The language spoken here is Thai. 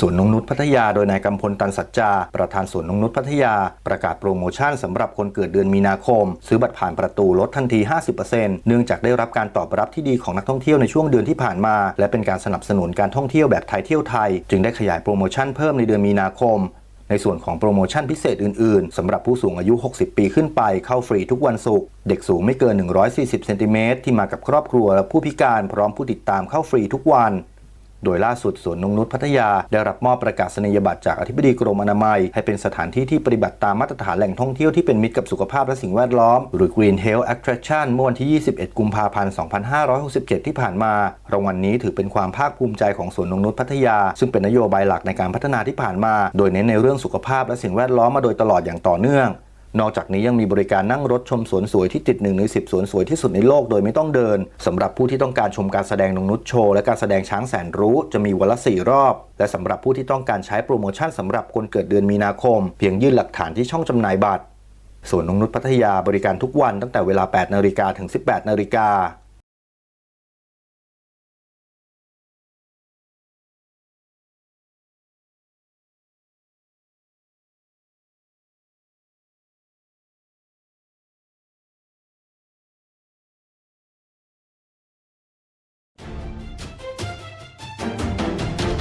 สวนนงนุชพัทยาโดยนายกำพลตันสัจจา ประธานสวนนงนุชพัทยา ประกาศโปรโมชั่นสำหรับคนเกิดเดือนมีนาคม ซื้อบัตรผ่านประตูลดทันที 50%เนื่องจากได้รับการตอบรับที่ดีของนักท่องเที่ยวในช่วงเดือนที่ผ่านมา และเป็นการสนับสนุนการท่องเที่ยวแบบไทยเที่ยวไทย จึงได้ขยายโปรโมชั่นเพิ่มในเดือนมีนาคมในส่วนของโปรโมชั่นพิเศษอื่น ๆ สำหรับผู้สูงอายุ 60 ปีขึ้นไปเข้าฟรีทุกวันศุกร์ เด็กสูงไม่เกิน 140 เซนติเมตรที่มากับครอบครัวและผู้พิการพร้อมผู้ติดตามเข้าฟรีทุกวัน โดยล่าสุดสวนนงนุชพัทยา ได้รับมอบประกาศนียบัตรจากอธิบดีกรมอนามัย ให้เป็นสถานที่ที่ปฏิบัติตามมาตรฐานแหล่งท่องเที่ยวที่เป็นมิตรกับสุขภาพและสิ่งแวดล้อม หรือ Green Health Attraction เมื่อวันที่ 21 กุมภาพันธ์ 2567 ที่ผ่านมา รางวัลนนี้ถือเป็นความภาคภูมิใจของสวนนงนุชพัทยา ซึ่งเป็นนโยบายหลักในการพัฒนาที่ผ่านมา โดยเน้นในเรื่องสุขภาพและสิ่งแวดล้อมมาโดยตลอดอย่างต่อเนื่อง นอกจากนี้ยังมีบริการนั่งรถชมสวนสวยที่ติดหนึ่งในสิบสวนสวยที่สุดในโลกโดยไม่ต้องเดินสำหรับผู้ที่ต้องการชมการแสดงนงนุชโชว์และการแสดงช้างแสนรู้จะมีวันละสี่รอบ และสำหรับผู้ที่ต้องการใช้โปรโมชั่นสำหรับคนเกิดเดือนมีนาคม เพียงยื่นหลักฐานที่ช่องจำหน่ายบัตรสวนนงนุชพัทยาบริการทุกวันตั้งแต่เวลา 8 นาฬิกาถึง 18 นาฬิกา